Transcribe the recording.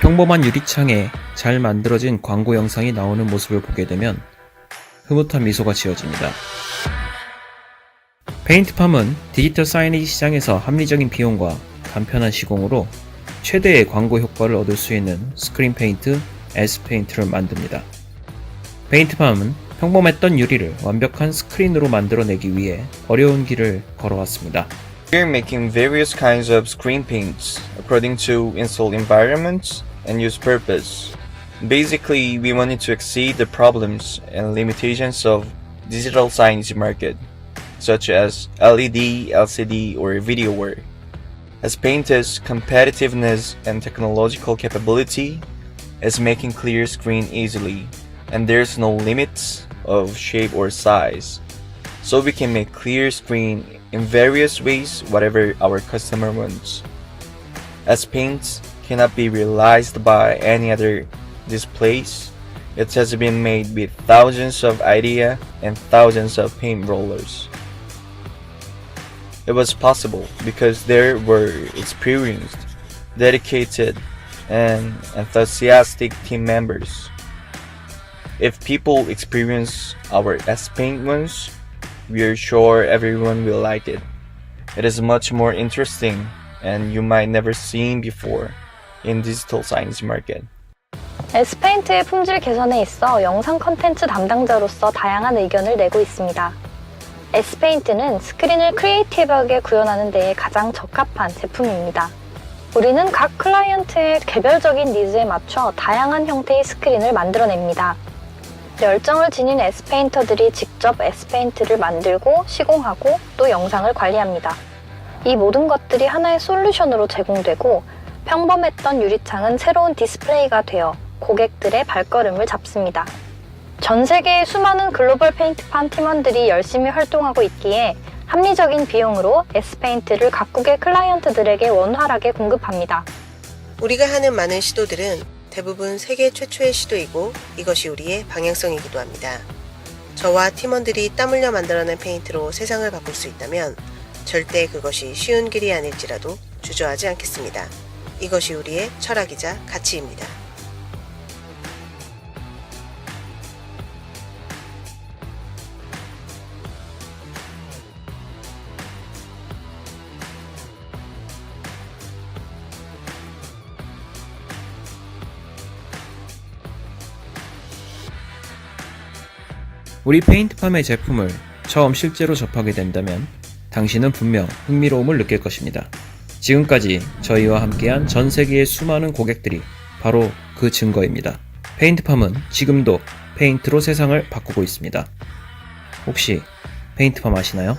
평범한 유리창에 잘 만들어진 광고 영상이 나오는 모습을 보게 되면 흐뭇한 미소가 지어집니다. 페인트팜은 디지털 사이니지 시장에서 합리적인 비용과 간편한 시공으로 최대의 광고 효과를 얻을 수 있는 스크린 페인트 S 페인트를 만듭니다. 페인트팜은 평범했던 유리를 완벽한 스크린으로 만들어내기 위해 어려운 길을 걸어왔습니다. We're making various kinds of screen paints according to installed environments and use purpose. Basically, we wanted to exceed the problems and limitations of digital signage market, such as LED, LCD, or video work. As painters, competitiveness and technological capability is making clear screen easily, and there's no limits of shape or size. So we can make clear screen in various ways whatever our customer wants. As paint cannot be realized by any other displays, it has been made with thousands of idea and thousands of paint rollers. It was possible because there were experienced, dedicated, and enthusiastic team members. If people experience our S Paint ones, we are sure everyone will like it. It is much more interesting and you might never seen before in digital science market. S페인트의 품질 개선에 있어 영상 컨텐츠 담당자로서 다양한 의견을 내고 있습니다. S페인트는 스크린을 크리에이티브하게 구현하는 데에 가장 적합한 제품입니다. 우리는 각 클라이언트의 개별적인 니즈에 맞춰 다양한 형태의 스크린을 만들어냅니다. 열정을 지닌 S페인터들이 직접 S페인트를 만들고 시공하고 또 영상을 관리합니다. 이 모든 것들이 하나의 솔루션으로 제공되고 평범했던 유리창은 새로운 디스플레이가 되어 고객들의 발걸음을 잡습니다. 전 세계의 수많은 글로벌 페인트팜 팀원들이 열심히 활동하고 있기에 합리적인 비용으로 S페인트를 각국의 클라이언트들에게 원활하게 공급합니다. 우리가 하는 많은 시도들은 대부분 세계 최초의 시도이고 이것이 우리의 방향성이기도 합니다. 저와 팀원들이 땀 흘려 만들어낸 페인트로 세상을 바꿀 수 있다면 절대 그것이 쉬운 길이 아닐지라도 주저하지 않겠습니다. 이것이 우리의 철학이자 가치입니다. 우리 페인트팜의 제품을 처음 실제로 접하게 된다면 당신은 분명 흥미로움을 느낄 것입니다. 지금까지 저희와 함께한 전 세계의 수많은 고객들이 바로 그 증거입니다. 페인트팜은 지금도 페인트로 세상을 바꾸고 있습니다. 혹시 페인트팜 아시나요?